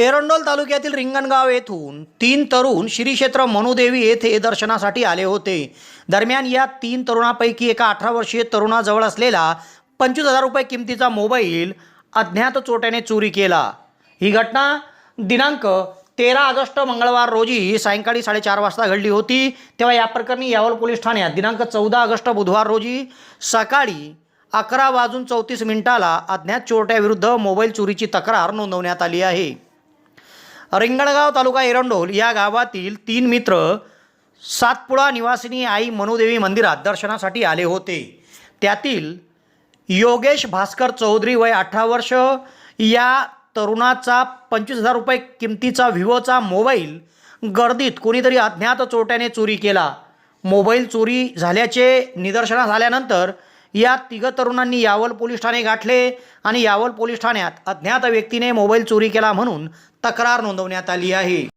एरंडोल तालुक्यातील रिंगणगाव येथून तीन तरुण श्री क्षेत्र मनुदेवी येथे दर्शनासाठी आले होते. दरम्यान या तीन तरुणापैकी एका अठरा वर्षीय तरुणाजवळ असलेला पंचवीस हजार रुपये किमतीचा मोबाईल अज्ञात चोट्याने चोरी केला. ही घटना दिनांक तेरा ऑगस्ट मंगळवार रोजी सायंकाळी साडेचार वाजता घडली होती. तेव्हा या प्रकरणी यावल पोलीस ठाण्यात दिनांक चौदा ऑगस्ट बुधवार रोजी सकाळी अकरा वाजून चौतीस मिनिटाला अज्ञात चोरट्याविरुद्ध मोबाईल चोरीची तक्रार नोंदवण्यात आली आहे. रिंगणगाव तालुका एरंडोल या गावातील तीन मित्र सातपुडा निवासिनी आई मनुदेवी मंदिरात दर्शनासाठी आले होते. त्यातील योगेश भास्कर चौधरी वय अठरा वर्ष या तरुणाचा पंचवीस हजार रुपये किमतीचा व्हिवोचा मोबाईल गर्दीत कोणीतरी अज्ञात चोरट्याने चोरी केला. मोबाईल चोरी झाल्याचे निदर्शनास आल्यानंतर या तिघ तरुणांनी यावल पोलीस ठाणे गाठले आणि यावल पोलीस ठाण्यात अज्ञात व्यक्तीने मोबाईल चोरी केला म्हणून तक्रार नोंदवण्यात आली आहे.